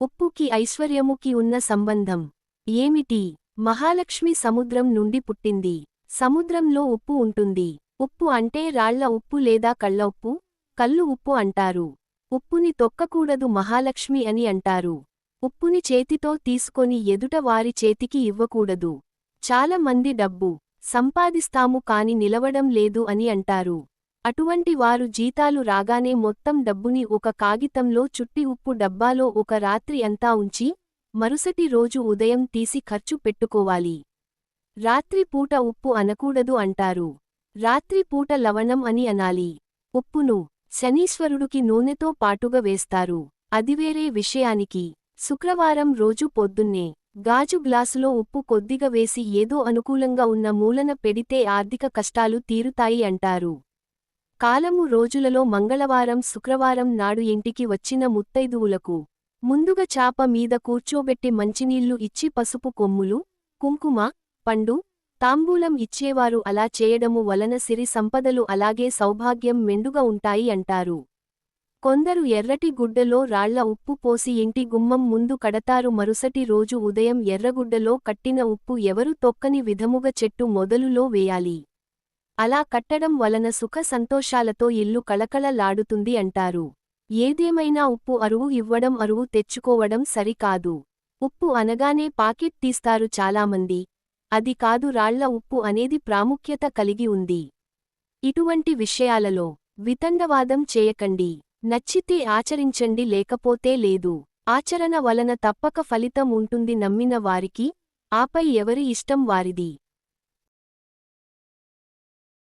ఉప్పుకి ఐశ్వర్యముకి ఉన్న సంబంధం. ఏమిటి? మహాలక్ష్మి సముద్రం నుండి పుట్టింది. సముద్రంలో ఉప్పు ఉంటుంది. ఉప్పు అంటే రాళ్ళ ఉప్పు లేదా కళ్ళ ఉప్పు? కల్లు ఉప్పు అంటారు. ఉప్పుని తొక్కకూడదు మహాలక్ష్మి అని అంటారు. ఉప్పుని చేతితో తీసుకొని ఎదుట వారి చేతికి ఇవ్వకూడదు. చాలా మంది డబ్బు సంపాదిస్తాము కాని నిలవడం లేదు అని అంటారు. అటువంటి వారు జీతాలు రాగానే మొత్తం డబ్బుని ఒక కాగితంలో చుట్టి ఉప్పు డబ్బాలో ఒక రాత్రి అంతా ఉంచి మరుసటి రోజు ఉదయం తీసి ఖర్చు పెట్టుకోవాలి. రాత్రి పూట ఉప్పు అనకూడదు అంటారు. రాత్రి పూట లవణం అని అనాలి. ఉప్పును శనీశ్వరుడికి నూనెతో పాటుగా వేస్తారు. అదివేరే విషయానికి. శుక్రవారం రోజు పొద్దున్నే గాజు గ్లాసులో ఉప్పు కొద్దిగా వేసి ఏదో అనుకూలంగా ఉన్న మూలన పెడితే ఆర్థిక కష్టాలు తీరుతాయి అంటారు. కాలము రోజులలో మంగళవారం శుక్రవారం నాడు ఇంటికి వచ్చిన ముత్తైదువులకు ముందుగా చాప మీద కూర్చోబెట్టి మంచినీళ్ళు ఇచ్చి పసుపు కొమ్ములు కుంకుమ పండు తాంబూలం ఇచ్చేవారు. అలా చేయడము వలన సిరి సంపదలు అలాగే సౌభాగ్యం మెండుగా ఉంటాయి అంటారు. కొందరు ఎర్రటి గుడ్డలో రాళ్ళ ఉప్పు పోసి ఇంటి గుమ్మం ముందు కడతారు. మరుసటి రోజు ఉదయం ఎర్రగుడ్డలో కట్టిన ఉప్పు ఎవరు తొక్కని విధముగా చెట్టు మొదలులో వేయాలి? అలా కట్టడం వలన సుఖ సంతోషాలతో ఇల్లు కళకళలాడుతుంది అంటారు. ఏదేమైనా ఉప్పు అరువు ఇవ్వడం అరువు తెచ్చుకోవడం సరికాదు. ఉప్పు అనగానే పాకెట్ తీస్తారు చాలామంది. అది కాదు రాళ్ళ ఉప్పు అనేది ప్రాముఖ్యత కలిగి ఉంది. ఇటువంటి విషయాలలో వితండవాదం చేయకండి. నచ్చితే ఆచరించండి లేకపోతే లేదు. ఆచరణ వలన తప్పక ఫలితం ఉంటుంది నమ్మిన వారికి ఆపై ఎవరి ఇష్టం వారిది.